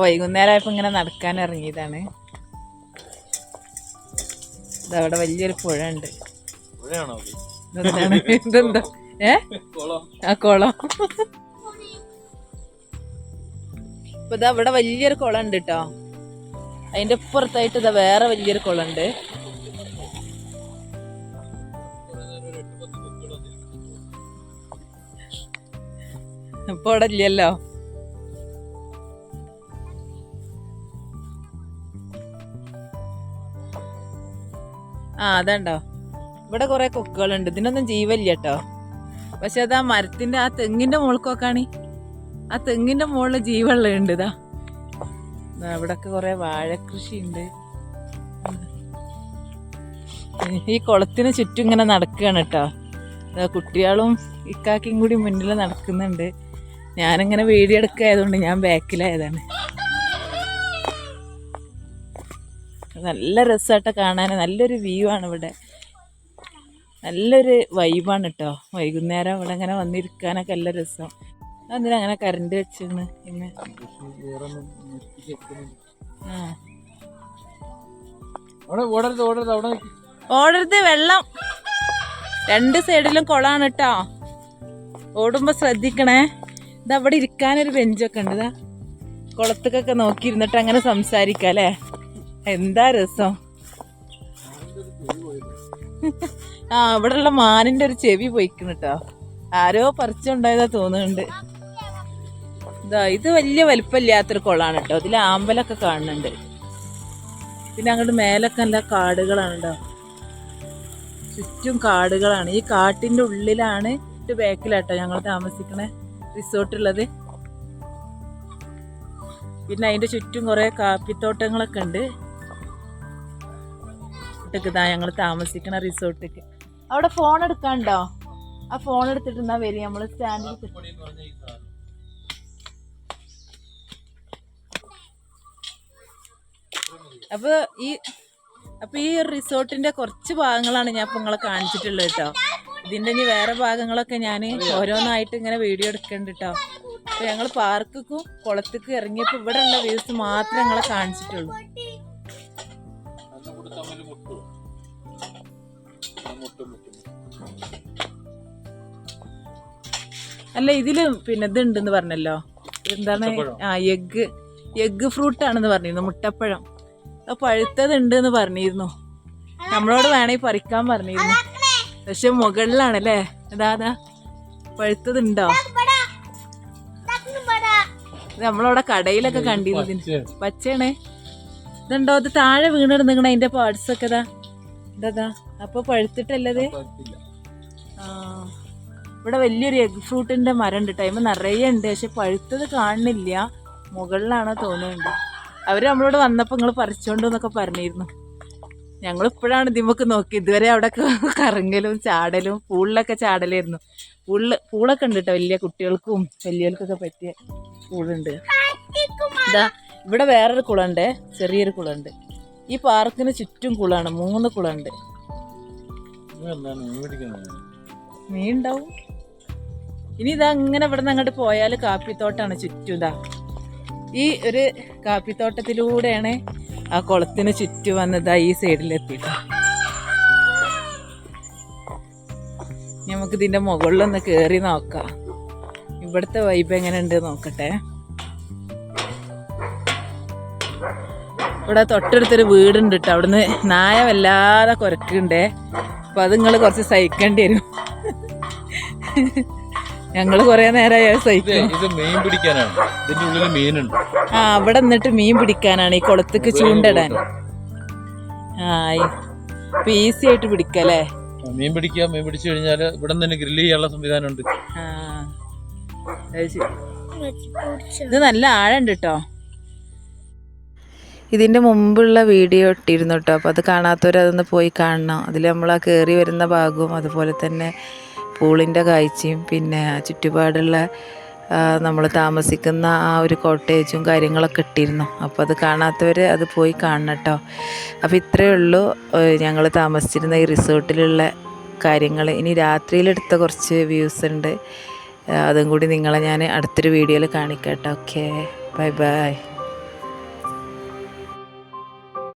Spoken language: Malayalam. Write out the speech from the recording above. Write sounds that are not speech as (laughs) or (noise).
വൈകുന്നേരമായപ്പോ ഇങ്ങനെ നടക്കാൻ ഇറങ്ങിയതാണ്. അവിടെ വലിയൊരു പുഴ ഉണ്ട്. ഇതെന്താ? ഏ? ആ കുളം. ഇപ്പൊ ഇതാ ഇവിടെ വലിയൊരു കുളം ഉണ്ട് കേട്ടോ അതിന്റെ ഇപ്പുറത്തായിട്ട് ഇതാ വേറെ വലിയൊരു കുളം ഉണ്ട്. ഇപ്പൊ അവിടെ ഇല്ലല്ലോ. ആ അതുണ്ടോ. ഇവിടെ കുറെ കൊക്കുകളുണ്ട്. ഇതിനൊന്നും ജീവല്ല കേട്ടോ പക്ഷെ അത് ആ മരത്തിന്റെ ആ തെങ്ങിന്റെ മുകൾക്കൊക്കെയാണ് ആ തെങ്ങിന്റെ മുകളിൽ ജീവനുള്ളത് ഇതാ. ഇവിടൊക്കെ കുറെ വാഴക്കൃഷി ഉണ്ട് ഈ കുളത്തിന് ചുറ്റും ഇങ്ങനെ നടക്കുകയാണ് കേട്ടോ. കുട്ടികളും ഇക്കാക്കിയും കൂടി മുന്നിൽ നടക്കുന്നുണ്ട്. ഞാനിങ്ങനെ വീഡിയോ എടുക്കായതുകൊണ്ട് ഞാൻ ബാക്കിലായതാണ്. നല്ല രസമായിട്ട് കാണാൻ നല്ലൊരു വ്യൂ ആണ് ഇവിടെ. നല്ലൊരു വൈബാണ് കേട്ടോ വൈകുന്നേരം ഇവിടെ ഇങ്ങനെ വന്നിരിക്കാനൊക്കെ നല്ല രസം. അതിന് അങ്ങനെ കറണ്ട് ആ. അവിടെ ഓടരുത് വെള്ളം. രണ്ട് സൈഡിലും കുളമാണ് കേട്ടോ ഓടുമ്പോ ശ്രദ്ധിക്കണേ. ഇതവിടെ ഇരിക്കാനൊരു ബെഞ്ചൊക്കെ ഉണ്ട്. ഇതാ. കുളത്തൊക്കെ നോക്കിയിരുന്നിട്ട് അങ്ങനെ സംസാരിക്കാം അല്ലേ? എന്താ രസം? ആ ഇവിടെയുള്ള മാനിന്റെ ഒരു ചെവി പോയിക്കണ് കേട്ടോ ആരോ പറിച്ചുണ്ടായതാ തോന്നുന്നുണ്ട്. ഇതാ ഇത് വലിയ വലിപ്പമില്ലാത്തൊരു കുളമാണ് കേട്ടോ ഇതിൽ ആമ്പലൊക്കെ കാണുന്നുണ്ട്. പിന്നെ അങ്ങോട്ട് മേലൊക്കെ നല്ല കാടുകളാണ് കേട്ടോ ചുറ്റും കാടുകളാണ്. ഈ കാട്ടിന്റെ ഉള്ളിലാണ് ഒരു ബാക്കിലാട്ടോ ഞങ്ങൾ താമസിക്കണ. റിസോർട്ടുള്ളത് പിന്നെ അതിന്റെ ചുറ്റും കുറെ കാപ്പിത്തോട്ടങ്ങളൊക്കെ ഉണ്ട്. ഇതാ ഞങ്ങൾ താമസിക്കുന്ന റിസോർട്ടിക്ക് അവിടെ ഫോൺ എടുക്കാണ്ടോ ആ ഫോൺ എടുത്തിട്ട് എന്നാ വരിക? നമ്മൾ സ്റ്റാൻഡിൽ പറഞ്ഞ ഈ സാധനം. അപ്പൊ ഈ അപ്പൊ ഈ റിസോർട്ടിന്റെ കുറച്ച് ഭാഗങ്ങളാണ് ഞാൻ ഇപ്പൊ നിങ്ങളെ കാണിച്ചിട്ടുള്ളത് കേട്ടോ. ഇതിന്റെ ഇനി വേറെ ഭാഗങ്ങളൊക്കെ ഞാൻ ഓരോന്നായിട്ട് ഇങ്ങനെ വീഡിയോ എടുക്കണ്ട് കേട്ടോ. അപ്പൊ ഞങ്ങൾ പാർക്കും കുളത്തേക്ക് ഇറങ്ങിയപ്പോ ഇവിടെ ഉള്ള വ്യൂസ് മാത്രമേ ഞങ്ങളെ കാണിച്ചിട്ടുള്ളൂ. മുട്ടും മുട്ടും അല്ല ഇതിൽ പിന്നെ ഇത് ഉണ്ടെന്ന് പറഞ്ഞല്ലോ എന്താണ് ആ എഗ് എഗ് ഫ്രൂട്ട് ആണെന്ന് പറഞ്ഞിരുന്നു മുട്ടപ്പഴം. അത് പഴുത്തത് ഉണ്ട് എന്ന് പറഞ്ഞിരുന്നു. നമ്മളോട് വേണേ പറിക്കാൻ പറഞ്ഞിരുന്നു. പക്ഷെ മുകളിലാണല്ലേ? അതാ അതാ പഴുത്തത് ഉണ്ടോ ഇത് നമ്മളവിടെ കടയിലൊക്കെ കണ്ടിരുന്നു. പച്ചയാണേ. ഇതുണ്ടോ? അത് താഴെ വീണിടുന്നിങ്ങനെ അതിന്റെ പാർട്സ് ഒക്കെ ഇതാ ഇതാ. അപ്പൊ പഴുത്തിട്ടല്ലത്? ഇവിടെ വലിയൊരു എഗ് ഫ്രൂട്ടിന്റെ മരം ഉണ്ട് ടൈം നിറയെ ഉണ്ട് പക്ഷെ പഴുത്തത് കാണുന്നില്ല. മുകളിലാണ് തോന്നുന്നുണ്ട്. അവർ നമ്മളോട് വന്നപ്പോ നിങ്ങൾ പറിച്ചോണ്ടു എന്നൊക്കെ പറഞ്ഞിരുന്നു. ഞങ്ങൾ ഇപ്പോഴാണ് ഇതിമൊക്കെ നോക്കി ഇതുവരെ അവിടെ (laughs) കറങ്ങലും ചാടലും പൂളിലൊക്കെ ചാടലായിരുന്നു. പൂളിൽ പൂളൊക്കെ ഉണ്ട് കേട്ടോ വലിയ കുട്ടികൾക്കും വലിയവർക്കൊക്കെ പറ്റിയ പൂളുണ്ട്. ഇതാ ഇവിടെ വേറൊരു കുളമുണ്ട് ചെറിയൊരു കുളമുണ്ട്. ഈ പാർക്കിന് ചുറ്റും കുളമാണ് മൂന്ന് കുളമുണ്ട്. മീൻ ഇനി ഇതാ അങ്ങനെ ഇവിടെ നിന്ന് അങ്ങോട്ട് പോയാൽ കാപ്പിത്തോട്ടാണ് ചുറ്റും ഇതാ. ഈ ഒരു കാപ്പിത്തോട്ടത്തിലൂടെയാണ് ആ കുളത്തിന് ചുറ്റും വന്നതാ ഈ സൈഡിലെത്തിയിട്ട് നമുക്ക് ഇതിന്റെ മുകളിലൊന്ന് കേറി നോക്കാം. ഇവിടുത്തെ വൈബ് എങ്ങനെ ഉണ്ട് നോക്കട്ടെ. ഇവിടെ തൊട്ടടുത്തൊരു വീടുണ്ട് കേട്ടോ അവിടുന്ന് നായ വല്ലാതെ കുരക്കുണ്ടേ അപ്പൊ അത് നിങ്ങൾ കുറച്ച് സഹിക്കേണ്ടി വരും. ഞങ്ങൾ കുറേ നേരമായി സഹിക്കും. ഇത് മീൻ പിടിക്കാനാണ്. ഇതിന്റെ ഉള്ളിൽ മീനുണ്ട്. ആ അവിടെ നിന്നിട്ട് മീൻ പിടിക്കാനാണ്. ഈ കുളത്തേക്ക് ചൂണ്ടിടാൻ ഈസി ആയിട്ട് പിടിക്കല്ലേ മീൻ പിടിക്കുക മീൻ പിടിച്ചു കഴിഞ്ഞാൽ ഇവിടെ നിന്ന് തന്നെ ഗ്രില്ല് ചെയ്യാനുള്ള സംവിധാനം ഉണ്ട്. ഇത് നല്ല ആഴം ഉണ്ട് കേട്ടോ ഇതിന്റെ മുമ്പുള്ള വീഡിയോ ഇട്ടിരുന്നു കേട്ടോ അപ്പോൾ അത് കാണാത്തവരതൊന്ന് പോയി കാണണം. അതിൽ നമ്മൾ ആ കയറി വരുന്ന ഭാഗവും അതുപോലെ തന്നെ പൂളിന്റെ കാഴ്ചയും പിന്നെ ചുറ്റുപാടുള്ള നമ്മൾ താമസിക്കുന്ന ആ ഒരു കോട്ടേജും കാര്യങ്ങളൊക്കെ ഇട്ടിരുന്നു. അപ്പോൾ അത് കാണാത്തവർ അത് പോയി കാണണം കേട്ടോ അപ്പോൾ ഇത്രയേ ഉള്ളൂ ഞങ്ങൾ താമസിച്ചിരുന്ന ഈ റിസോർട്ടിലുള്ള കാര്യങ്ങൾ ഇനി രാത്രിയിലെടുത്ത കുറച്ച് വ്യൂസ് ഉണ്ട്. അതും കൂടി നിങ്ങളെ ഞാൻ അടുത്തൊരു വീഡിയോയിൽ കാണിക്കാം കേട്ടോ ഓക്കെ ബൈ ബൈ.